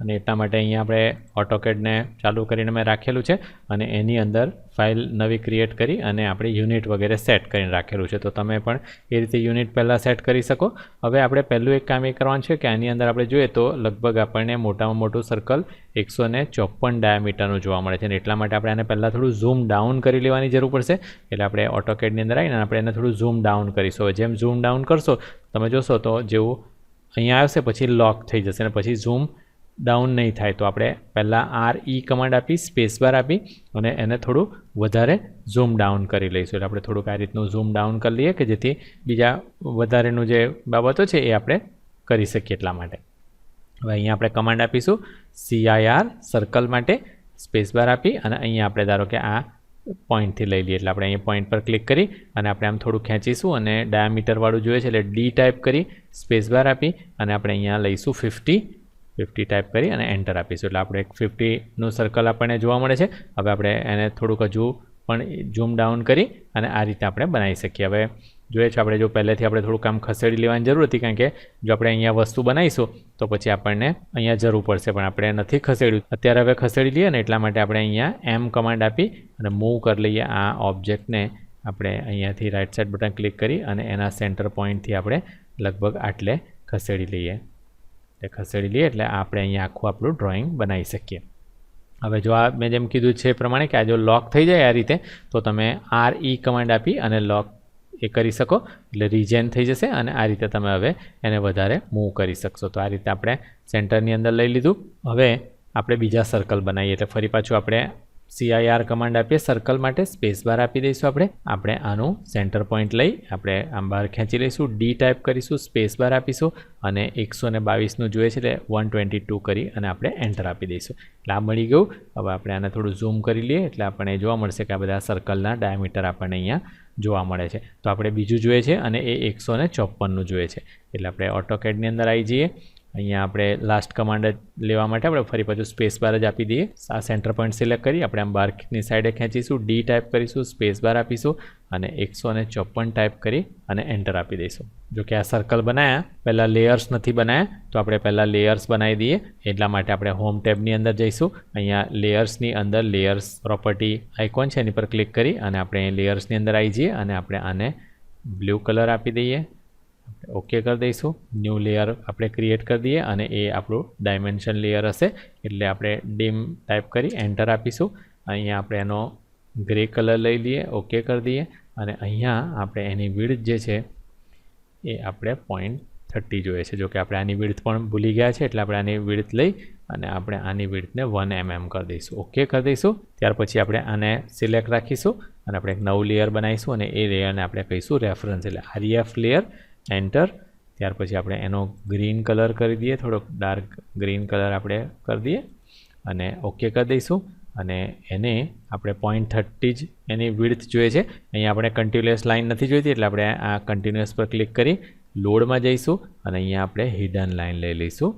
અને એટલા માટે અહીંયા આપણે ઓટોકેડને ચાલુ કરીને મેં રાખેલું છે અને એની અંદર ફાઇલ નવી ક્રિએટ કરી અને આપણે યુનિટ વગેરે સેટ કરીને રાખેલું છે. તો તમે પણ એ રીતે યુનિટ પહેલાં સેટ કરી શકો. હવે આપણે પહેલું એક કામ એ કરવાનું છે કે આની અંદર આપણે જોઈએ તો લગભગ આપણને મોટામાં મોટું સર્કલ એકસો ને ચોપન ડાયામીટરનું જોવા મળે છે અને એટલા માટે આપણે આને પહેલાં થોડું ઝૂમ ડાઉન કરી લેવાની જરૂર પડશે. એટલે આપણે ઓટોકેડની અંદર આવીને આપણે એને થોડું ઝૂમ ડાઉન કરીશું. જેમ ઝૂમ ડાઉન કરશો, તમે જોશો તો જેવું અહીંયા આવશે, પછી લોક થઈ જશે અને પછી ઝૂમ ડાઉન નહીં થાય તો આપણે પહેલાં આર ઈ કમાન્ડ આપી સ્પેસ બાર આપી અને એને થોડું વધારે ઝૂમ ડાઉન કરી લઈશું. એટલે આપણે થોડુંક આ રીતનું ઝૂમ ડાઉન કરી લઈએ કે જેથી બીજા વધારેનું જે બાબતો છે એ આપણે કરી શકીએ એટલા માટે. હવે અહીંયા આપણે કમાન્ડ આપીશું સીઆઈઆર સર્કલ માટે સ્પેસ બાર આપી અને અહીંયા આપણે ધારો કે આ પોઈન્ટથી લઈ લઈએ. એટલે આપણે અહીંયા પોઈન્ટ પર ક્લિક કરી અને આપણે આમ થોડું ખેંચીશું અને ડાયામીટરવાળું જોઈએ છે એટલે ડી ટાઈપ કરી સ્પેસ બાર આપી અને આપણે અહીંયા લઈશું ફિફ્ટી ફિફ્ટી ટાઈપ કરી અને એન્ટર આપીશું. એટલે આપણે એક ફિફ્ટીનું સર્કલ આપણને જોવા મળે છે. હવે આપણે એને થોડુંક હજુ પણ ઝૂમ ડાઉન કરી અને આ રીતે આપણે બનાવી શકીએ. હવે જોઈએ છે આપણે જો પહેલેથી આપણે થોડું કામ ખસેડી લેવાની જરૂર હતી, કારણ કે જો આપણે અહીંયા વસ્તુ બનાવીશું, તો પછી આપણને અહીંયા જરૂર પડશે. પણ આપણે નથી ખસેડ્યું. અત્યારે હવે ખસેડી લઈએ ને એટલા માટે આપણે અહીંયા એમ કમાન્ડ આપી અને મૂવ કરી લઈએ. આ ઓબ્જેક્ટને આપણે અહીંયાથી રાઈટ સાઈડ બટન ક્લિક કરી અને એના સેન્ટર પોઈન્ટથી આપણે લગભગ આટલે ખસેડી લઈએ. એટલે ખસેડી લઈએ એટલે આપણે અહીંયા આખું આપણું ડ્રોઈંગ બનાવી શકીએ. હવે જો આ મેં જેમ કીધું છે એ પ્રમાણે કે આ જો લોક થઈ જાય આ રીતે, તો તમે આર ઈ કમાન્ડ આપી અને લોક એ કરી શકો. એટલે રિજેન થઈ જશે અને આ રીતે તમે હવે એને વધારે મૂવ કરી શકશો. તો આ રીતે આપણે સેન્ટરની અંદર લઈ લીધું. હવે આપણે બીજા સર્કલ બનાવીએ. એટલે ફરી પાછું આપણે સીઆઈઆર કમાન્ડ આપીએ સર્કલ માટે સ્પેસ બાર આપી દઈશું આપણે. આપણે આનું સેન્ટર પોઈન્ટ લઈ આપણે આમ બહાર ખેંચી લઈશું ડી ટાઈપ કરીશું સ્પેસ બાર આપીશું અને એકસો ને બાવીસનું જોઈએ છે એટલે વન ટ્વેન્ટી ટુ કરી અને આપણે એન્ટર આપી દઈશું. એટલે આ મળી ગયું. હવે આપણે આને થોડું ઝૂમ કરી લઈએ એટલે આપણને જોવા મળશે કે આ બધા સર્કલના ડાયામીટર આપણને અહીંયા જોવા મળે છે. તો આપણે બીજું જોઈએ છે અને એ એકસો ને ચોપ્પનનું જોઈએ છે. એટલે આપણે ઓટોકેડની અંદર આવી જઈએ. અહીંયા આપણે લાસ્ટ કમાન્ડ લેવા માટે આપણે ફરી પાછું સ્પેસ બાર જ આપી દઈએ. આ સેન્ટર પોઈન્ટ સિલેક્ટ કરી આપણે આમ બારની સાઈડે ખેંચીશું. ડી ટાઈપ કરીશું સ્પેસ બાર આપીશું અને એકસો ચોપન ટાઈપ કરી અને એન્ટર આપી દઈશું. જો કે આ સર્કલ બનાવ્યા પહેલાં લેયર્સ નથી બનાવ્યા તો આપણે પહેલાં લેયર્સ બનાવી દઈએ. એટલા માટે આપણે હોમ ટેબની અંદર જઈશું. અહીંયા લેયર્સની અંદર લેયર્સ પ્રોપર્ટી આઇકોન છે, એની પર ક્લિક કરી અને આપણે લેયર્સની અંદર આવી જઈએ અને આપણે આને બ્લુ કલર આપી દઈએ. ઓકે કરી દઈશું. ન્યૂ લેયર આપણે ક્રિએટ કરી દઈએ અને એ આપણું ડાયમેન્શન લેયર હશે. એટલે આપણે ડીમ ટાઈપ કરી એન્ટર આપીશું. અહીંયા આપણે એનો ગ્રે કલર લઈ લઈએ. ઓકે કરી દઈએ. અને અહીંયા આપણે એની વિડથ જે છે એ આપણે પોઈન્ટ થર્ટી જોઈએ છે. જો કે આપણે આની વિડથ પણ ભૂલી ગયા છે, એટલે આપણે આની વિડથ લઈ અને આપણે આની વિડથને વન એમએમ કરી દઈશું. ઓકે કરી દઈશું. ત્યાર પછી આપણે આને સિલેક્ટ રાખીશું અને આપણે એક નવું લેયર બનાવીશું અને એ લેયરને આપણે કહીશું રેફરન્સ એટલે આરઈએફ લેયર એન્ટર ત્યાર પછી આપણે એનો ગ્રીન કલર કરી દઈએ, થોડોક ડાર્ક ગ્રીન કલર આપણે કરી દઈએ અને ઓકે કરી દઈશું. અને એને આપણે પોઈન્ટ થર્ટી જ એની વિડથ જોઈએ છે. અહીંયા આપણે કન્ટિન્યુઅસ લાઇન નથી જોઈતી, એટલે આપણે આ કન્ટિન્યુઅસ પર ક્લિક કરી લોડમાં જઈશું અને અહીંયા આપણે હિડન લાઇન લઈ લઈશું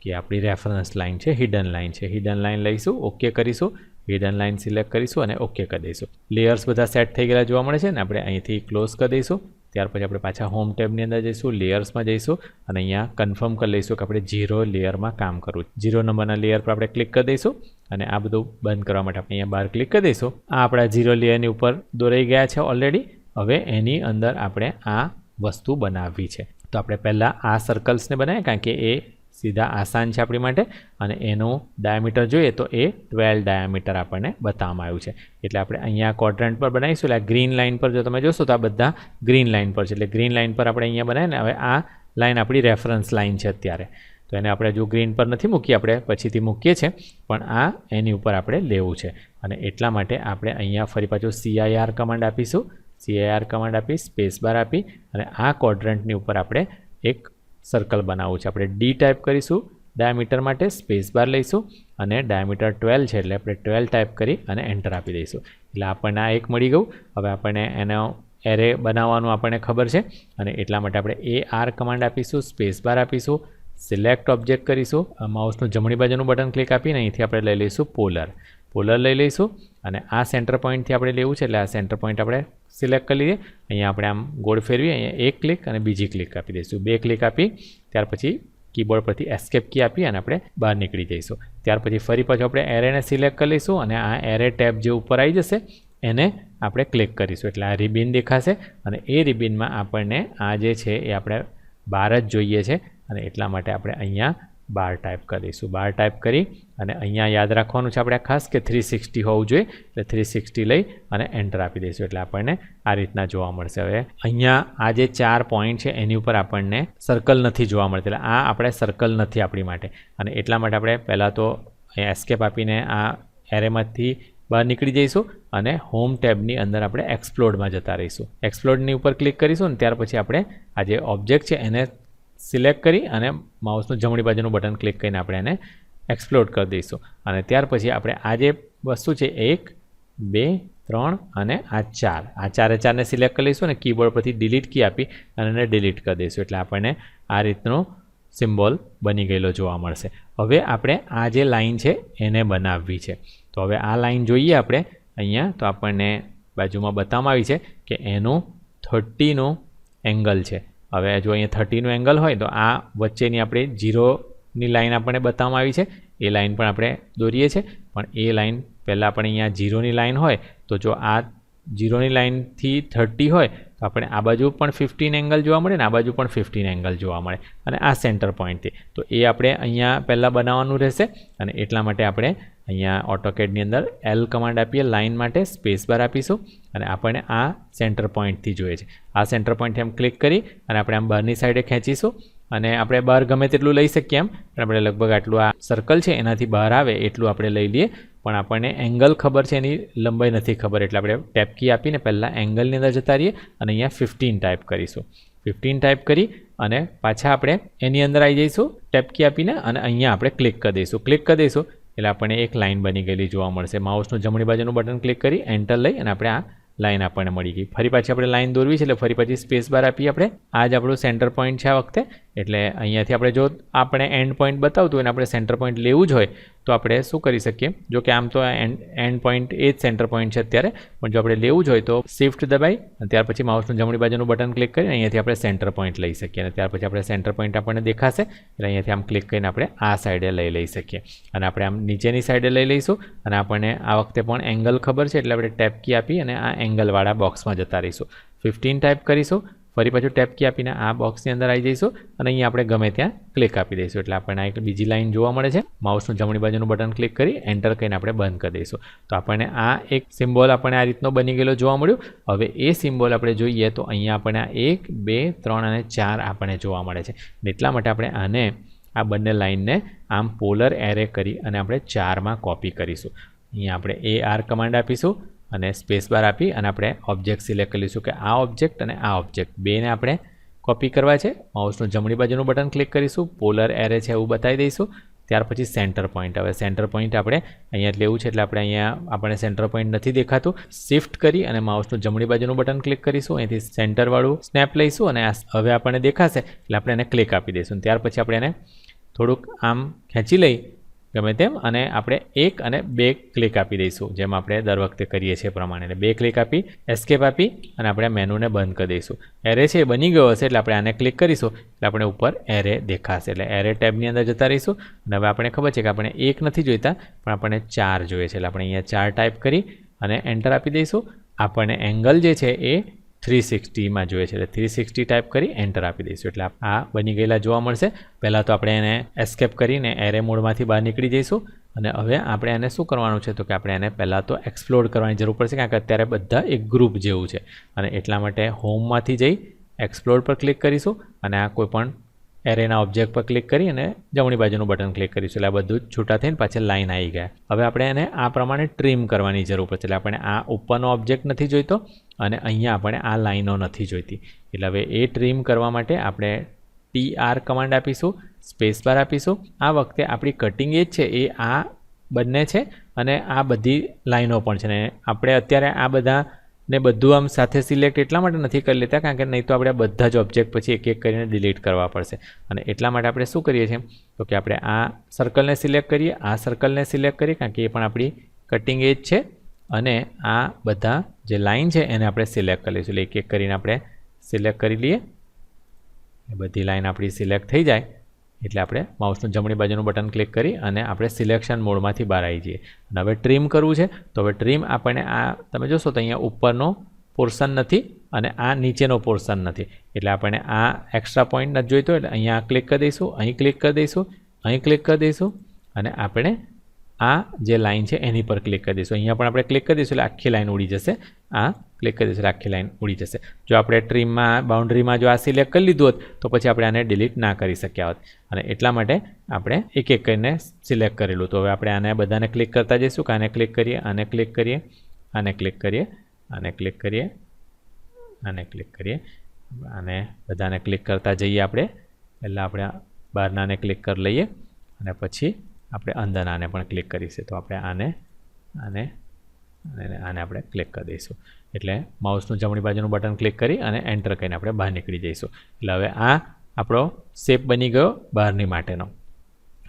કે આપણી રેફરન્સ લાઇન છે હિડન લાઇન છે. હિડન લાઇન લઈશું ઓકે કરીશું. હિડન લાઇન સિલેક્ટ કરીશું અને ઓકે કરી દઈશું. લેયર્સ બધા સેટ થઈ ગયેલા જોવા મળે છે ને આપણે અહીંથી ક્લોઝ કરી દઈશું. ત્યાર પછી આપણે પાછા હોમ ટેબની અંદર જઈશું લેયર્સમાં જઈશું અને અહીંયા કન્ફર્મ કરી લઈશું કે આપણે ઝીરો લેયરમાં કામ કરવું ઝીરો નંબરના લેયર પર આપણે ક્લિક કરી દઈશું અને આ બધું બંધ કરવા માટે આપણે અહીંયા બહાર ક્લિક કરી દઈશું. આ આપણા ઝીરો લેયરની ઉપર દોરાઈ ગયા છે ઓલરેડી હવે એની અંદર આપણે આ વસ્તુ બનાવવી છે. તો આપણે પહેલાં આ સર્કલ્સને બનાવીએ, કારણ કે એ સીધા આસાન છે આપણી માટે. અને એનું ડાયામીટર જોઈએ તો એ ટ્વેલ્વ ડાયામીટર આપણને બતાવવામાં આવ્યું છે. એટલે આપણે અહીંયા ક્વોડ્રન્ટ પર બનાવીશું. એટલે આ ગ્રીન લાઇન પર જો તમે જોશો તો આ બધા ગ્રીન લાઇન પર છે. એટલે ગ્રીન લાઇન પર આપણે અહીંયા બનાવીને હવે આ લાઇન આપણી રેફરન્સ લાઇન છે અત્યારે. તો એને આપણે જો ગ્રીન પર નથી મૂકી આપણે પછીથી મૂકીએ છીએ. પણ આ એની ઉપર આપણે લેવું છે. અને એટલા માટે આપણે અહીંયા ફરી પાછું સીઆઈઆર કમાન્ડ આપીશું. સીઆઈઆર કમાન્ડ આપી સ્પેસ બાર આપી અને આ ક્વોડ્રન્ટની ઉપર આપણે એક સર્કલ બનાવવું છે. આપણે ડી ટાઈપ કરીશું ડાયામીટર માટે સ્પેસ બાર લઈશું અને ડાયામીટર ટ્વેલ્વ છે એટલે આપણે ટ્વેલ્વ ટાઈપ કરી અને એન્ટર આપી દઈશું. એટલે આપણને આ એક મળી ગયું. હવે આપણને એનો એરે બનાવવાનું આપણને ખબર છે અને એટલા માટે આપણે એ આર કમાન્ડ આપીશું સ્પેસ બાર આપીશું સિલેક્ટ ઓબ્જેક્ટ કરીશું માઉસનું જમણી બાજુનું બટન ક્લિક આપીને અહીંથી આપણે લઈ લઈશું પોલર પોલર લઈ લઈશું અને આ સેન્ટર પોઈન્ટથી આપણે લેવું છે એટલે આ સેન્ટર પોઈન્ટ આપણે સિલેક્ટ કરી લઈએ અહીંયા આપણે આમ ગોળ ફેરવીએ, અહીંયા એક ક્લિક અને બીજી ક્લિક આપી દઈશું. બે ક્લિક આપી, ત્યાર પછી કીબોર્ડ પરથી એસ્કેપ કી આપી અને આપણે બહાર નીકળી જઈશું. ત્યાર પછી ફરી પાછું આપણે એરેને સિલેક્ટ કરી લઈશું અને આ એરે ટેબ જે ઉપર આવી જશે, એને આપણે ક્લિક કરીશું. એટલે આ રિબિન દેખાશે અને એ રિબિનમાં આપણને આ જે છે એ આપણે બહાર જ જોઈએ છે અને એટલા માટે આપણે અહીંયા બાર ટાઈપ કરીશું. બાર ટાઈપ કરી અને અહીંયા યાદ રાખવાનું છે આપણે ખાસ કે થ્રી સિક્સટી હોવું જોઈએ. એટલે થ્રી સિક્સટી લઈ અને એન્ટર આપી દઈશું. એટલે આપણને આ રીતના જોવા મળશે. હવે અહીંયા આ જે ચાર પોઈન્ટ છે એની ઉપર આપણને સર્કલ નથી જોવા મળતી. એટલે આ આપણે સર્કલ નથી આપણી માટે. અને એટલા માટે આપણે પહેલાં તો અહીંયા એસ્કેપ આપીને આ એરેમાંથી બહાર નીકળી જઈશું અને હોમ ટેબની અંદર આપણે એક્સપ્લોડમાં જતા રહીશું. એક્સપ્લોડની ઉપર ક્લિક કરીશું અને ત્યાર પછી આપણે આ જે ઓબ્જેક્ટ છે એને સિલેક્ટ કરી અને માઉસનું જમણી બાજુનું બટન ક્લિક કરીને આપણે એને એક્સપ્લોડ કરી દઈશું. અને ત્યાર પછી આપણે આ જે વસ્તુ છે, એક, બે, ત્રણ અને આ ચાર. આ ચારે ચારને સિલેક્ટ કરી લઈશું અને કીબોર્ડ પરથી ડિલીટ કી આપી અને એને ડિલીટ કરી દઈશું. એટલે આપણને આ રીતનો સિમ્બોલ બની ગયેલો જોવા મળશે. હવે આપણે આ જે લાઈન છે, એને બનાવવી છે. તો હવે આ લાઇન જોઈએ આપણે. અહીંયા તો આપણને બાજુમાં બતાવવામાં આવી છે કે એનું થર્ટીનું એંગલ છે. હવે જો અહીંયા થર્ટીનું એંગલ હોય તો આ વચ્ચેની આપણે જીરોની લાઇન આપણને બતાવવામાં આવી છે. એ લાઇન પણ આપણે દોરીએ છીએ. પણ એ લાઇન પહેલાં આપણે અહીંયા જીરોની લાઇન હોય, તો જો આ જીરોની લાઇનથી થર્ટી હોય, તો આપણે આ બાજુ પણ ફિફ્ટીન એંગલ જોવા મળે ને આ બાજુ પણ ફિફ્ટીન એંગલ જોવા મળે. અને આ સેન્ટર પોઈન્ટથી તો એ આપણે અહીંયા પહેલાં બનાવવાનું રહેશે અને એટલા માટે આપણે અહીંયા ઓટોકેડની અંદર એલ કમાન્ડ આપીએ લાઇન માટે સ્પેસ બાર આપીશું અને આપણને આ સેન્ટર પોઈન્ટથી જોઈએ છે. આ સેન્ટર પોઈન્ટથી આમ ક્લિક કરી અને આપણે આમ બહારની સાઈડે ખેંચીશું અને આપણે બહાર ગમે તેટલું લઈ શકીએ એમ, પણ આપણે લગભગ આટલું આ સર્કલ છે એનાથી બહાર આવે એટલું આપણે લઈ લઈએ. પણ આપણને એંગલ ખબર છે એની લંબાઈ નથી ખબર, એટલે આપણે ટેપ કી આપીને પહેલાં એંગલની અંદર જતા રહીએ અને અહીંયા ફિફ્ટીન ટાઈપ કરીશું. ફિફ્ટીન ટાઈપ કરી અને પાછા આપણે એની અંદર આવી જઈશું, ટેપ કી આપીને અને અહીંયા આપણે ક્લિક કરી દઈશું. ક્લિક કરી દઈશું એટલે આપણને એક લાઇન બની ગયેલી જોવા મળશે. માઉસનું જમણી બાજુનું બટન ક્લિક કરી એન્ટર લઈ અને આપણે આ લાઇન આપણને મળી ગઈ. ફરી પાછી આપણે લાઇન દોરવી છે એટલે ફરી પછી સ્પેસ બાર આપીએ આપણે. આ જ આપણું સેન્ટર પોઈન્ટ છે આ વખતે. એટલે અહીંયાથી આપણે જો આપણે એન્ડ પોઈન્ટ બતાવતું હોય અને આપણે સેન્ટર પોઈન્ટ લેવું જ હોય, તો આપણે શું કરી શકીએ? જો કે આમ તો એન્ડ એન્ડ પોઈન્ટ એ જ સેન્ટર પોઈન્ટ છે અત્યારે, પણ જો આપણે લેવું જ હોય તો શિફ્ટ દબાઈ, અને ત્યાર પછી માઉસનું જમણી બાજુનું બટન ક્લિક કરી અહીંયાથી આપણે સેન્ટર પોઈન્ટ લઈ શકીએ, અને ત્યાર પછી આપણે સેન્ટર પોઈન્ટ આપણને દેખાશે, એટલે અહીંયાથી આમ ક્લિક કરીને આપણે આ સાઈડે લઈ લઈ શકીએ. અને આપણે આમ નીચેની સાઈડે લઈ લઈશું, અને આપણને આ વખતે પણ એંગલ ખબર છે, એટલે આપણે ટેપ કી આપી અને આ એંગલવાળા બોક્સમાં જતા રહીશું. ફિફ્ટીન ટાઈપ કરીશું ફરી પાછું ટેપ કી આપીને આ બોક્સની અંદર આવી જઈશું અને અહીંયા આપણે ગમે ત્યાં ક્લિક આપી દઈશું. એટલે આપણને એક બીજી લાઇન જોવા મળે છે. માઉસનું જમણી બાજુનું બટન ક્લિક કરી એન્ટર કરીને આપણે બંધ કરી દઈશું. તો આપણને આ એક સિમ્બોલ આપણને આ રીતનો બની ગયેલો જોવા મળ્યું. હવે એ સિમ્બોલ આપણે જોઈએ તો અહીંયા આપણને આ એક, બે, ત્રણ અને ચાર આપણને જોવા મળે છે. એટલા માટે આપણે આને આ બંને લાઇનને આમ પોલર એરે કરી અને આપણે ચારમાં કોપી કરીશું. અહીંયા આપણે એ આર કમાન્ડ આપીશું. અને સ્પેસ બાર આપી અને આપણે ઓબ્જેક્ટ સિલેક્ટ કરીશું કે આ ઓબ્જેક્ટ અને આ ઓબ્જેક્ટ બેને આપણે કોપી કરવા છે. માઉસનું જમણી બાજુનું બટન ક્લિક કરીશું. પોલર એરે છે એવું બતાવી દઈશું. ત્યાર પછી સેન્ટર પોઈન્ટ હવે સેન્ટર પોઈન્ટ આપણે અહીંયા લેવું છે એટલે આપણે અહીંયા આપણે સેન્ટર પોઈન્ટ નથી દેખાતું. શિફ્ટ કરી અને માઉસનું જમણી બાજુનું બટન ક્લિક કરીશું. અહીંથી સેન્ટરવાળું સ્નેપ લઈશું અને હવે આપણને દેખાશે. એટલે આપણે એને ક્લિક આપી દઈશું. ત્યાર પછી આપણે એને થોડુંક આમ ખેંચી લઈ ગમે તેમ, અને આપણે એક અને બે ક્લિક આપી દઈશું, જેમ આપણે દર વખતે કરીએ છીએ પ્રમાણે બે ક્લિક આપી એસ્કેપ આપી, અને આપણે મેનુને બંધ કરી દઈશું. એરે છે એ બની ગયો હશે, એટલે આપણે આને ક્લિક કરીશું, એટલે આપણે ઉપર એરે દેખાશે. એટલે એરે ટેબની અંદર જતા રહીશું, અને હવે આપણે ખબર છે કે આપણે એક નથી જોઈતા, પણ આપણને ચાર જોઈએ છે. એટલે આપણે અહીંયા ચાર ટાઈપ કરી અને એન્ટર આપી દઈશું. આપણને એંગલ જે છે એ થ્રી સિક્સટીમાં જોઈએ છે. એટલે થ્રી સિક્સટી ટાઈપ કરી એન્ટર આપી દઈશું. એટલે આ બની ગયેલા જોવા મળશે. પહેલાં તો આપણે એને એસ્કેપ કરીને એરે મોડમાંથી બહાર નીકળી જઈશું. અને હવે આપણે એને શું કરવાનું છે? તો કે આપણે એને પહેલાં તો એક્સપ્લોર કરવાની જરૂર પડશે, કારણ કે અત્યારે બધા એક ગ્રુપ જેવું છે. અને એટલા માટે હોમમાંથી જઈ એક્સપ્લોર પર ક્લિક કરીશું. અને આ કોઈ પણ એરેના ઓબ્જેક્ટ પર ક્લિક કરી અને જમણી બાજુનું બટન ક્લિક કરીશું એટલે આ બધું છૂટા થઈને પાછળ લાઈન આવી ગયા. હવે આપણે એને આ પ્રમાણે ટ્રીમ કરવાની જરૂર પડશે. એટલે આપણે આ ઉપરનો ઓબ્જેક્ટ નથી જોઈતો અને અહીંયા આપણે આ લાઇનો નથી જોઈતી. એટલે હવે એ ટ્રીમ કરવા માટે આપણે ટી આર કમાન્ડ આપીશું સ્પેસ બાર આપીશું. આ વખતે આપણી કટિંગ એજ છે. એ આ બંને છે અને આ બધી લાઈનો પણ છે. ને આપણે અત્યારે આ બધા ને બધું આમ સાથે સિલેક્ટ એટલા માટે નથી કરી લેતા, કારણ કે નહીં તો આપણે બધા જ ઓબ્જેક્ટ પછી એક એક કરીને ડિલીટ કરવા પડશે. અને એટલા માટે આપણે શું કરીએ છીએ? તો કે આપણે આ સર્કલને સિલેક્ટ કરીએ, આ સર્કલને સિલેક્ટ કરીએ, કારણ કે એ પણ આપણી કટિંગ એજ છે. અને આ બધા જે લાઈન છે એને આપણે સિલેક્ટ કરી લઈશું. એટલે એક એક કરીને આપણે સિલેક્ટ કરી લઈએ. બધી લાઈન આપણી સિલેક્ટ થઈ જાય. એટલે આપણે માઉસનું જમણી બાજુનું બટન ક્લિક કરી અને આપણે સિલેક્શન મોડમાંથી બહાર આવી જઈએ. અને હવે ટ્રીમ કરવું છે, તો હવે ટ્રીમ આપણને આ, તમે જોશો તો અહીંયા ઉપરનો પોર્શન નથી અને આ નીચેનો પોર્શન નથી. એટલે આપણને આ એક્સ્ટ્રા પોઈન્ટ નથી જોઈતો, એટલે અહીંયા ક્લિક કરી દઈશું, અહીં ક્લિક કરી દઈશું, અહીં ક્લિક કરી દઈશું અને આપણે આ જે લાઇન છે એની પર ક્લિક કરી દઈશું. અહીંયા પણ આપણે ક્લિક કરી દઈશું એટલે આખી લાઇન ઉડી જશે. આ ક્લિક કરી દઈશું એટલે આખી લાઈન ઉડી જશે. જો આપણે ટ્રીમમાં બાઉન્ડ્રીમાં જો આ સિલેક્ટ કરી લીધું હોત, તો પછી આપણે આને ડિલીટ ના કરી શક્યા હોત. અને એટલા માટે આપણે એક એક કરીને સિલેક્ટ કરેલું તો હવે આપણે આને બધાને ક્લિક કરતા જઈશું કે આને ક્લિક કરીએ, આને ક્લિક કરીએ, આને ક્લિક કરીએ, આને ક્લિક કરીએ, આને ક્લિક કરીએ. આને બધાને ક્લિક કરતા જઈએ આપણે. પહેલાં આપણે બહારનાને ક્લિક કરી લઈએ અને પછી આપણે અંદરનાને પણ ક્લિક કરીશું તો આપણે આને આને અને આને આપણે ક્લિક કરી દઈશું. એટલે માઉસનું જમણી બાજુનું બટન ક્લિક કરી અને એન્ટર કરીને આપણે બહાર નીકળી જઈશું. એટલે હવે આ આપણો શેપ બની ગયો બહારની માટેનો.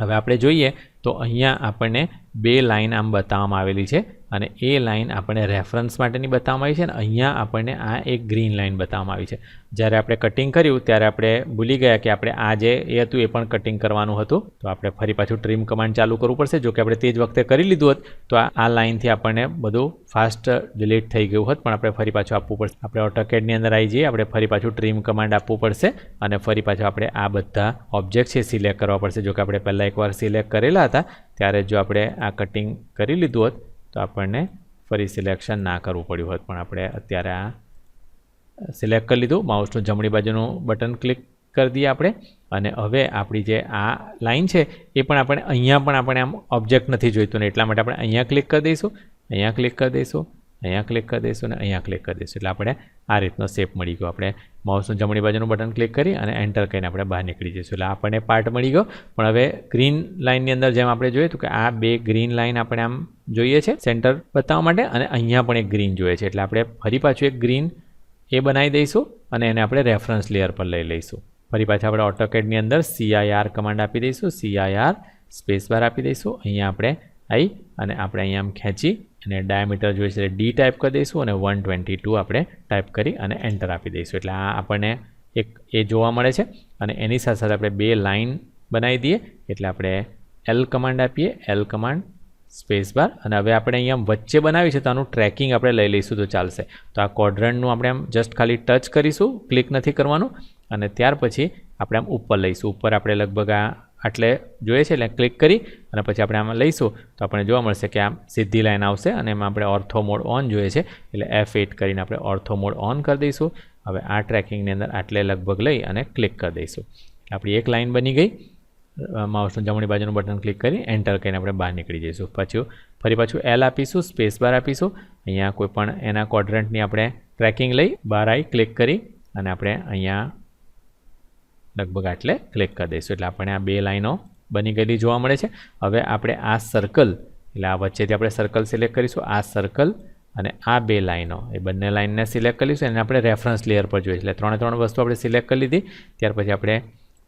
હવે આપણે જોઈએ તો અહીંયા આપણને બે લાઈન આમ બતાવવામાં આવેલી છે. અને એ લાઇન આપણને રેફરન્સ માટેની બતાવવામાં આવી છે અને અહીંયા આપણને આ એક ગ્રીન લાઇન બતાવવામાં આવી છે. જ્યારે આપણે કટિંગ કર્યું, ત્યારે આપણે ભૂલી ગયા કે આપણે આ જે એ હતું એ પણ કટિંગ કરવાનું હતું. તો આપણે ફરી પાછું ટ્રીમ કમાન્ડ ચાલુ કરવું પડશે. જો કે આપણે તે જ વખતે કરી લીધું હોત, તો આ લાઇનથી આપણને બધું ફાસ્ટ ડિલીટ થઈ ગયું હોત. પણ આપણે ફરી પાછું આપવું પડશે. આપણે ઓટોકેડની અંદર આવી જઈએ, આપણે ફરી પાછું ટ્રીમ કમાન્ડ આપવું પડશે અને ફરી પાછું આપણે આ બધા ઓબ્જેક્ટ છે સિલેક્ટ કરવા પડશે. જો કે આપણે પહેલાં એકવાર સિલેક્ટ કરેલા હતા, ત્યારે જો આપણે આ કટિંગ કરી લીધું હોત તો આપણને ફરી સિલેક્શન ના કરવું પડ્યું હોત. પણ આપણે અત્યારે આ સિલેક્ટ કરી લીધું. માઉસનું જમણી બાજુનું બટન ક્લિક કરી દઈએ આપણે. અને હવે આપણી જે આ લાઈન છે, એ પણ આપણે અહીંયા પણ આપણે આમ ઓબ્જેક્ટ નથી જોઈતું ને એટલા માટે આપણે અહીંયા ક્લિક કરી દઈશું. અહીંયા ક્લિક કરી દઈશું. અહીંયા ક્લિક કરી દઈશું અને અહીંયા ક્લિક કરી દઈશું. એટલે આપણે આ રીતનો શેપ મળી ગયો. આપણે માઉસનું જમણી બાજુનું બટન ક્લિક કરી અને એન્ટર કરીને આપણે બહાર નીકળી જઈશું. એટલે આપણને પાર્ટ મળી ગયો. પણ હવે ગ્રીન લાઇનની અંદર જેમ આપણે જોઈએ તો કે આ બે ગ્રીન લાઇન આપણે આમ જોઈએ છે સેન્ટર બતાવવા માટે અને અહીંયા પણ એક ગ્રીન જોઈએ છે. એટલે આપણે ફરી પાછું એક ગ્રીન એ બનાવી દઈશું અને એને આપણે રેફરન્સ લેયર પર લઈ લઈશું. ફરી પાછા આપણે ઓટોકેડની અંદર સીઆઈઆર કમાન્ડ આપી દઈશું. સીઆઈઆર સ્પેસ બાર આપી દઈશું. અહીંયા આપણે આવી અને આપણે અહીંયા આમ ખેંચી અને ડાયામીટર જોઈએ છે ડી ટાઈપ કરી દઈશું અને વન ટ્વેન્ટી ટુ આપણે ટાઈપ કરી અને એન્ટર આપી દઈશું. એટલે આ આપણને એક એ જોવા મળે છે અને એની સાથે સાથે આપણે બે લાઇન બનાવી દઈએ. એટલે આપણે એલ કમાન્ડ આપીએ એલ કમાન્ડ સ્પેસ બાર અને હવે આપણે અહીંયા વચ્ચે બનાવી છે તો આનું ટ્રેકિંગ આપણે લઈ લઈશું તો ચાલશે. તો આ કોડ્રન્ટનું આપણે આમ જસ્ટ ખાલી ટચ કરીશું ક્લિક નથી કરવાનું. અને ત્યાર પછી આપણે આમ ઉપર લઈશું. ઉપર આપણે લગભગ આ આટલે જોઈએ છે, એટલે ક્લિક કરી અને પછી આપણે આમાં લઈશું. તો આપણે જોવા મળશે કે આમ સીધી લાઈન આવશે અને એમાં આપણે ઓર્થો મોડ ઓન જોઈએ છે, એટલે એફ એટ કરીને આપણે ઓર્થો મોડ ઓન કરી દઈશું. હવે આ ટ્રેકિંગની અંદર આટલે લગભગ લઈ અને ક્લિક કરી દઈશું. આપણી એક લાઈન બની ગઈ. માઉસનું જમણી બાજુનું બટન ક્લિક કરી એન્ટર કરીને આપણે બહાર નીકળી જઈશું. પછી ફરી પાછું એલ આપીશું સ્પેસ બાર આપીશું. અહીંયા કોઈ પણ એના ક્વોડ્રન્ટની આપણે ટ્રેકિંગ લઈ બહાર આવી ક્લિક કરી અને આપણે અહીંયા લગભગ આટલે ક્લિક કરી દઈશું. એટલે આપણે આ બે લાઈનો બની ગયેલી જોવા મળે છે. હવે આપણે આ સર્કલ એટલે આ વચ્ચેથી આપણે સર્કલ સિલેક્ટ કરીશું. આ સર્કલ અને આ બે લાઈનો, એ બંને લાઈનને સિલેક્ટ કરીશું એને આપણે રેફરન્સ લેયર પર જોઈએ. એટલે ત્રણે ત્રણ વસ્તુ આપણે સિલેક્ટ કરી લીધી. ત્યાર પછી આપણે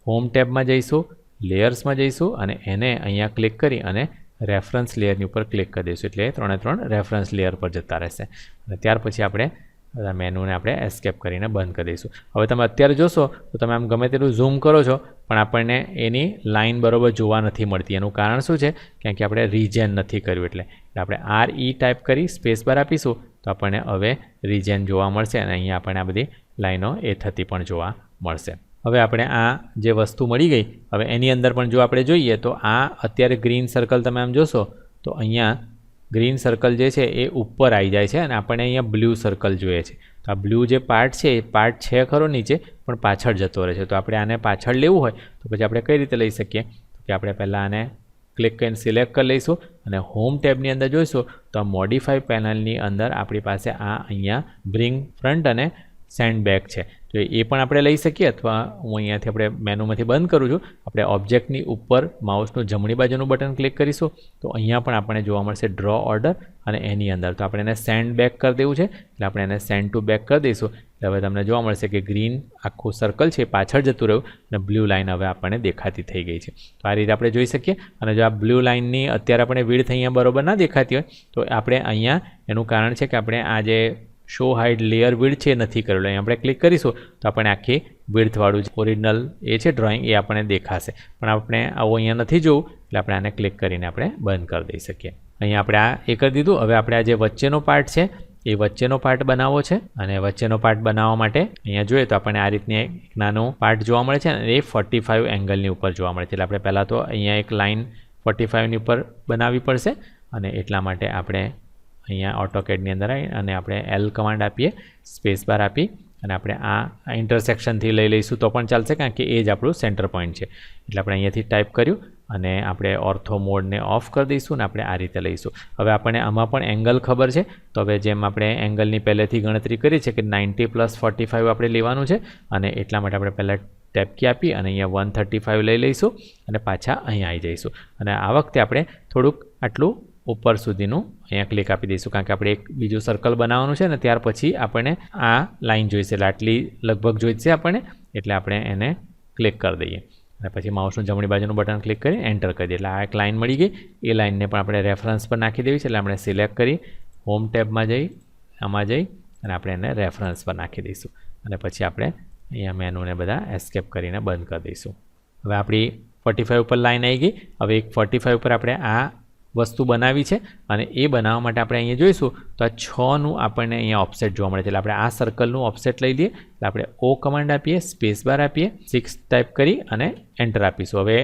હોમ ટેબમાં જઈશું લેયર્સમાં જઈશું અને એને અહીંયા ક્લિક કરી અને રેફરન્સ લેયરની ઉપર ક્લિક કરી દઈશું. એટલે ત્રણે ત્રણ રેફરન્સ લેયર પર જતા રહેશે. અને ત્યાર પછી આપણે બધા મેનુને આપણે એસ્કેપ કરીને બંધ કરી દઈશું. હવે તમે અત્યારે જોશો, તો તમે આમ ગમે તેટલું ઝૂમ કરો છો, પણ આપણને એની લાઇન બરોબર જોવા નથી મળતી. એનું કારણ શું છે? કારણ કે આપણે રીજેન નથી કર્યું એટલે. આપણે આર ઈ ટાઈપ કરી સ્પેસ બાર આપીશું, તો આપણને હવે રીજેન જોવા મળશે અને અહીંયા આપણને આ બધી લાઈનો એ થતી પણ જોવા મળશે. હવે આપણે આ જે વસ્તુ મળી ગઈ, હવે એની અંદર પણ જો આપણે જોઈએ, તો આ અત્યારે ગ્રીન સર્કલ તમે આમ જોશો, તો અહીંયા ગ્રીન સર્કલ જે છે એ ઉપર આવી જાય છે અને આપણને અહીંયા બ્લુ સર્કલ જોઈએ છે. તો આ બ્લુ જે પાર્ટ છે, એ પાર્ટ છે ખરો નીચે, પણ પાછળ જતો રહે છે. તો આપણે આને પાછળ લેવું હોય, તો પછી આપણે કઈ રીતે લઈ શકીએ? કે આપણે પહેલાં આને ક્લિક કરીને સિલેક્ટ કરી લઈશું અને હોમ ટેબની અંદર જોઈશું, તો આ મોડિફાઈ પેનલની અંદર આપણી પાસે આ અહીંયા બ્રિંગ ફ્રન્ટ અને સેન્ડ બેક છે. તો એ પણ આપણે લઈ શકીએ અથવા હું અહીંયાથી આપણે મેનુમાંથી બંધ કરું છું. આપણે ઓબ્જેક્ટની ઉપર માઉસનું જમણી બાજુનું બટન ક્લિક કરીશું. તો અહીંયા પણ આપણને જોવા મળશે ડ્રો ઓર્ડર અને એની અંદર. તો આપણે એને સેન્ડ બેક કરી દેવું છે. એટલે આપણે એને સેન્ડ ટુ બેક કરી દઈશું. એટલે હવે તમને જોવા મળશે કે ગ્રીન આખું સર્કલ છે પાછળ જતું રહ્યું અને બ્લુ લાઇન હવે આપણને દેખાતી થઈ ગઈ છે. તો આ રીતે આપણે જોઈ શકીએ. અને જો આ બ્લુ લાઇનની અત્યારે આપણે વીડથ અહીંયા બરોબર ના દેખાતી હોય, તો આપણે અહીંયા એનું કારણ છે કે આપણે આ જે શો હાઇડ લેયર વિડ છે નથી કરેલું. અહીં આપણે ક્લિક કરીશું તો આપણે આખી વિડથવાળું ઓરિજિનલ એ છે ડ્રોઈંગ એ આપણને દેખાશે. પણ આપણે આવું અહીંયા નથી જોવું, એટલે આપણે આને ક્લિક કરીને આપણે બંધ કરી દઈ શકીએ. અહીંયા આપણે આ એ કરી દીધું. હવે આપણે આ જે વચ્ચેનો પાર્ટ છે, એ વચ્ચેનો પાર્ટ બનાવવો છે અને વચ્ચેનો પાર્ટ બનાવવા માટે અહીંયા જોઈએ તો આપણને આ રીતની એક નાનો પાર્ટ જોવા મળે છે અને એ ફોર્ટી ફાઇવ એંગલની ઉપર જોવા મળે છે. એટલે આપણે પહેલાં તો અહીંયા એક લાઇન ફોર્ટી ફાઇવની ઉપર બનાવવી પડશે અને એટલા માટે આપણે અહીંયા ઓટોકેડની અંદર આવી અને આપણે એલ કમાન્ડ આપીએ સ્પેસ બાર આપી અને આપણે આ ઇન્ટરસેક્શનથી લઈ લઈશું તો પણ ચાલશે કારણ કે એ જ આપણું સેન્ટર પોઈન્ટ છે. એટલે આપણે અહીંયાથી ટાઈપ કર્યું અને આપણે ઓર્થો મોડને ઓફ કરી દઈશું અને આપણે આ રીતે લઈશું. હવે આપણને આમાં પણ એંગલ ખબર છે. તો હવે જેમ આપણે એંગલની પહેલેથી ગણતરી કરી છે કે નાઇન્ટી પ્લસ ફોર્ટી ફાઇવ આપણે લેવાનું છે અને એટલા માટે આપણે પહેલાં ટેપકી આપી અને અહીંયા વન થર્ટી ફાઇવ લઈ લઈશું અને પાછા અહીંયા આવી જઈશું. અને આ વખતે આપણે થોડુંક આટલું ઉપર સુધીનું અહીંયા ક્લિક આપી દઈશું. કારણ કે આપણે એક બીજું સર્કલ બનાવવાનું છે ને, ત્યાર પછી આપણને આ લાઇન જોઈશે. એટલે લગભગ જોઈશે આપણને. એટલે આપણે એને ક્લિક કરી દઈએ. અને પછી માઉસનું જમણી બાજુનું બટન ક્લિક કરી એન્ટર કરી દઈએ. એટલે આ એક લાઇન મળી ગઈ. એ લાઇનને પણ આપણે રેફરન્સ પર નાખી દેવી છે. એટલે આપણે સિલેક્ટ કરી હોમ ટેબમાં જઈ, આમાં જઈ અને આપણે એને રેફરન્સ પર નાખી દઈશું. અને પછી આપણે અહીંયા મેનુને બધા એસ્કેપ કરીને બંધ કરી દઈશું. હવે આપણી ફોર્ટી ફાઇવ ઉપર લાઇન આવી ગઈ. હવે એક ફોર્ટી ફાઇવ ઉપર આપણે આ વસ્તુ બનાવી છે અને એ બનાવવા માટે આપણે અહીંયા જોઈશું તો આ છનું આપણને અહીંયા ઓફસેટ જોવા મળે છે. એટલે આપણે આ સર્કલનું ઓફસેટ લઈ લઈએ. એટલે આપણે ઓ કમાન્ડ આપીએ સ્પેસ બાર આપીએ સિક્સ ટાઈપ કરી અને એન્ટર આપીશું. હવે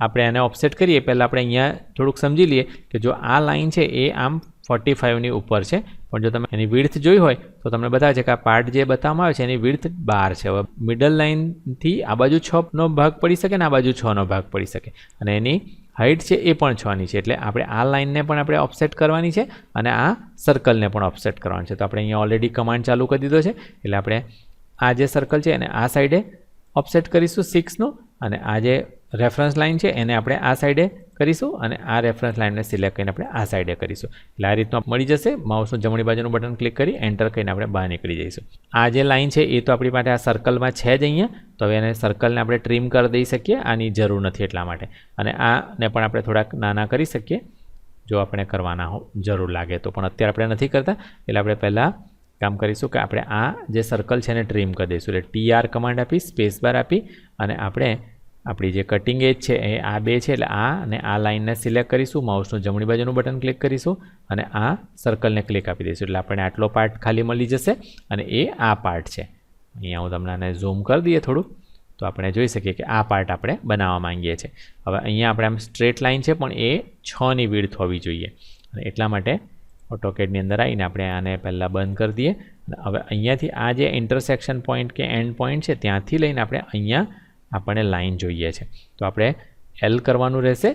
આપણે એને ઓફસેટ કરીએ. પહેલાં આપણે અહીંયા થોડુંક સમજી લઈએ કે જો આ લાઇન છે એ આમ ફોર્ટી ફાઇવની ઉપર છે. પણ જો તમે એની વિડથ જોઈ હોય, તો તમને બતાવે છે કે આ પાર્ટ જે બતાવવામાં આવે છે, એની વિડથ બાર છે. હવે મિડલ લાઇનથી આ બાજુ છનો ભાગ પડી શકે ને આ બાજુ છનો ભાગ પડી શકે. અને એની હાઇટ છે એ પણ છની છે. એટલે આપણે આ લાઇનને પણ આપણે ઓફસેટ કરવાની છે અને આ સર્કલને પણ ઓફસેટ કરવાની છે. તો આપણે અહીંયા ઓલરેડી કમાન્ડ ચાલુ કરી દીધો છે. એટલે આપણે આ જે સર્કલ છે એને આ સાઈડે ઓફસેટ કરીશું સિક્સનું અને આ જે રેફરન્સ લાઇન છે, એને આપણે આ સાઈડે કરીશું અને આ રેફરન્સ લાઇનને સિલેક્ટ કરીને આપણે આ સાઈડે કરીશું. એટલે આ રીતનું મળી જશે. માઉસનું જમણી બાજુનું બટન ક્લિક કરી એન્ટર કરીને આપણે બહાર નીકળી જઈશું. આ જે લાઇન છે, એ તો આપણી માટે આ સર્કલમાં છે જ અહીંયા. તો હવે એને સર્કલને આપણે ટ્રીમ કરી દઈ શકીએ. આની જરૂર નથી એટલા માટે. અને આને પણ આપણે થોડાક નાના કરી શકીએ. જો આપણે કરવાના હો, જરૂર લાગે તો. પણ અત્યારે આપણે નથી કરતા. એટલે આપણે પહેલાં કામ કરીશું કે આપણે આ જે સર્કલ છે, એને ટ્રીમ કરી દઈશું. એટલે ટી આર કમાન્ડ આપી સ્પેસ બાર આપી અને આપણે આપણી જે કટિંગ એજ છે એ આ બે છે, એટલે આ અને આ લાઇનને સિલેક્ટ કરીશું માઉસનું જમણી બાજુનું બટન ક્લિક કરીશું અને આ સર્કલને ક્લિક આપી દઈશું. એટલે આપણને આટલો પાર્ટ ખાલી મળી જશે અને એ આ પાર્ટ છે. અહીંયા હું તમને આને ઝૂમ કરી દઈએ થોડું, તો આપણે જોઈ શકીએ કે આ પાર્ટ આપણે બનાવવા માંગીએ છીએ. હવે અહીંયા આપણે આમ સ્ટ્રેટ લાઇન છે, પણ એ છની વિડથ હોવી જોઈએ. અને એટલા માટે ઓટોકેડની અંદર આવીને આપણે આને પહેલાં બંધ કરી દઈએ. હવે અહીંયાથી આ જે ઇન્ટરસેક્શન પોઈન્ટ કે એન્ડ પોઈન્ટ છે, ત્યાંથી લઈને આપણે અહીંયા આપણને લાઇન જોઈએ છે. તો આપણે એલ કરવાનું રહેશે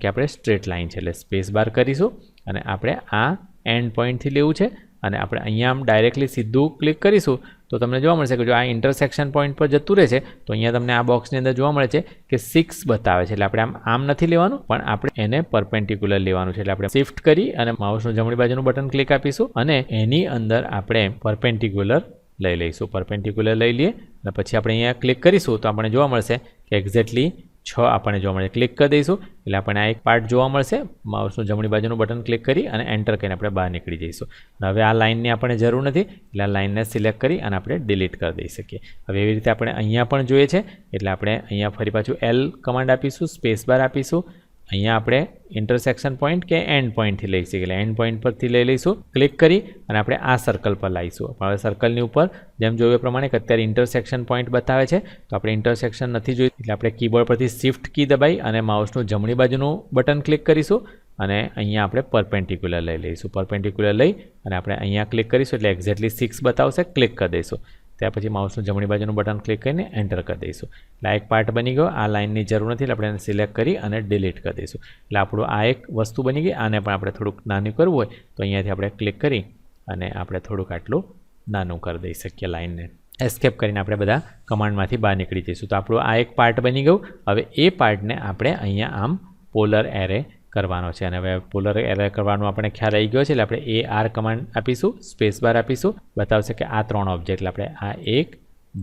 કે આપણે સ્ટ્રેટ લાઇન છે, એટલે સ્પેસ બાર કરીશું અને આપણે આ એન્ડ પોઈન્ટથી લેવું છે અને આપણે અહીંયા આમ ડાયરેક્ટલી સીધું ક્લિક કરીશું તો તમને જોવા મળશે કે જો આ ઇન્ટરસેક્શન પોઈન્ટ પર જતું રહે છે, તો અહીંયા તમને આ બોક્સની અંદર જોવા મળે છે કે સિક્સ બતાવે છે. એટલે આપણે આમ આમ નથી લેવાનું, પણ આપણે એને પરપેન્ડિક્યુલર લેવાનું છે. એટલે આપણે શિફ્ટ કરી અને માઉસનું જમણી બાજુનું બટન ક્લિક આપીશું અને એની અંદર આપણે પરપેન્ડિક્યુલર લઈ લઈશું પરપેન્ડિક્યુલર લઈ લઈએ. અને પછી આપણે અહીંયા ક્લિક કરીશું તો આપણને જોવા મળશે કે એક્ઝેક્ટલી છ આપણને જોવા મળે. ક્લિક કરી દઈશું, એટલે આપણને આ એક પાર્ટ જોવા મળશે. માઉસનું જમણી બાજુનું બટન ક્લિક કરી અને એન્ટર કરીને આપણે બહાર નીકળી જઈશું. હવે આ લાઇનની આપણને જરૂર નથી, એટલે આ લાઇનને સિલેક્ટ કરી અને આપણે ડિલીટ કરી દઈ શકીએ. હવે એવી રીતે આપણે અહીંયા પણ જોઈએ છે, એટલે આપણે અહીંયા ફરી પાછું એલ કમાન્ડ આપીશું સ્પેસ બાર આપીશું. અહીંયા આપણે ઇન્ટરસેક્શન પોઈન્ટ કે એન્ડ પોઈન્ટથી લઈ શકીએ એટલે એન્ડ પોઈન્ટ પરથી લઈ લઈશું. ક્લિક કરી અને આપણે આ સર્કલ પર લાવીશું હવે સર્કલની ઉપર જેમ જોયું પ્રમાણે કે અત્યારે ઇન્ટરસેક્શન પોઈન્ટ બતાવે છે. તો આપણે ઇન્ટરસેક્શન નથી જોયું. એટલે આપણે કીબોર્ડ પરથી શિફ્ટ કી દબાઈ અને માઉસનું જમણી બાજુનું બટન ક્લિક કરીશું. અને અહીંયા આપણે પરપેન્ટિક્યુલર લઈ લઈશું. પરપેન્ટિક્યુલર લઈ અને આપણે અહીંયા ક્લિક કરીશું. એટલે એક્ઝેક્ટલી સિક્સ બતાવશે. ક્લિક કરી દઈશું. ત્યાર પછી માઉસનું જમણી બાજુનું બટન ક્લિક કરીને એન્ટર કરી દઈશું. એટલે આ એક પાર્ટ બની ગયો. આ લાઇનની જરૂર નથી એટલે આપણે એને સિલેક્ટ કરી અને ડિલીટ કરી દઈશું. એટલે આપણું આ એક વસ્તુ બની ગઈ. આને પણ આપણે થોડુંક નાનું કરવું હોય તો અહીંયાથી આપણે ક્લિક કરી અને આપણે થોડુંક આટલું નાનું કરી દઈ શકીએ લાઇનને એસ્કેપ કરીને આપણે બધા કમાન્ડમાંથી બહાર નીકળી જઈશું. તો આપણું આ એક પાર્ટ બની ગયું. હવે એ પાર્ટને આપણે અહીંયા આમ પોલર એરે કરવાનો છે. અને હવે પોલર એરે કરવાનો આપણે ખ્યાલ આવી ગયો છે, એટલે આપણે એ આર કમાન્ડ આપીશું સ્પેસ બાર આપીશું. બતાવશે કે આ ત્રણ ઓબ્જેક્ટ આપણે આ એક,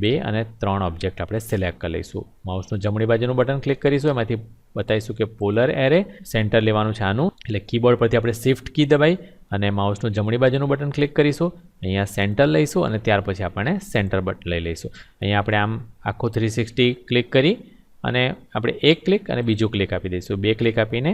બે અને ત્રણ ઓબ્જેક્ટ આપણે સિલેક્ટ કરી લઈશું. માઉસનું જમણી બાજુનું બટન ક્લિક કરીશું, એમાંથી બતાવીશું કે પોલર એરે સેન્ટર લેવાનું છે આનું. એટલે કીબોર્ડ પરથી આપણે શિફ્ટ કી દબાઈ અને માઉસનું જમણી બાજુનું બટન ક્લિક કરીશું. અહીંયા સેન્ટર લઈશું અને ત્યાર પછી આપણે સેન્ટર બટન લઈ લઈશું. અહીંયા આપણે આમ આખું થ્રી ક્લિક કરી અને આપણે એક ક્લિક અને બીજું ક્લિક આપી દઈશું. બે ક્લિક આપીને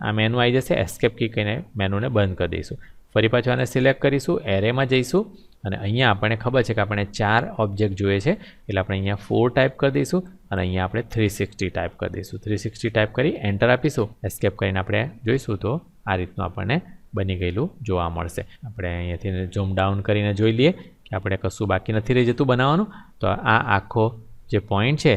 આ મેનુ આવી જશે એસ્કેપ કી કહીને મેનુને બંધ કરી દઈશું. ફરી પાછું આને સિલેક્ટ કરીશું એરેમાં જઈશું, અને અહીંયા આપણને ખબર છે કે આપણે ચાર ઓબ્જેક્ટ જોઈએ છે, એટલે આપણે અહીંયા ફોર ટાઈપ કરી દઈશું, અને અહીંયા આપણે થ્રી સિક્સટી ટાઈપ કરી દઈશું. થ્રી સિક્સટી ટાઈપ કરી એન્ટર આપીશું. એસ્કેપ કરીને આપણે જોઈશું તો આ રીતનું આપણને બની ગયેલું જોવા મળશે. આપણે અહીંયાથી ઝૂમ ડાઉન કરીને જોઈ લઈએ કે આપણે કશું બાકી નથી રહી જતું બનાવવાનું. તો આ આખો જે પોઈન્ટ છે,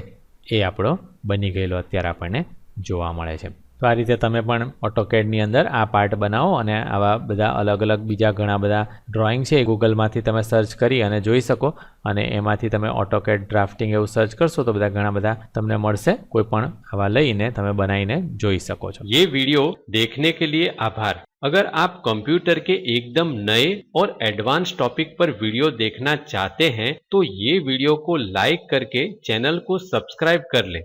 એ આપણો બની ગયેલો અત્યારે આપણને જોવા મળે છે. તો આ રીતે તમે પણ ઓટોકેડની અંદર આ પાર્ટ બનાવો અને આવા બધા અલગ અલગ બીજા ઘણા બધા ડ્રોઈંગ છે એ ગૂગલમાંથી તમે સર્ચ કરી અને જોઈ શકો અને એમાંથી તમે ઓટોકેડ ડ્રાફ્ટિંગ એવું સર્ચ કરશો તો બધા ઘણા બધા તમને મળશે કોઈ પણ આવા લઈને તમે બનાવીને જોઈ શકો છો ये वीडियो देखने के लिए आभार अगर आप कंप्यूटर के एकदम नए और एडवांस टॉपिक पर वीडियो देखना चाहते हैं तो ये वीडियो को लाइक करके चैनल को सब्सक्राइब कर लें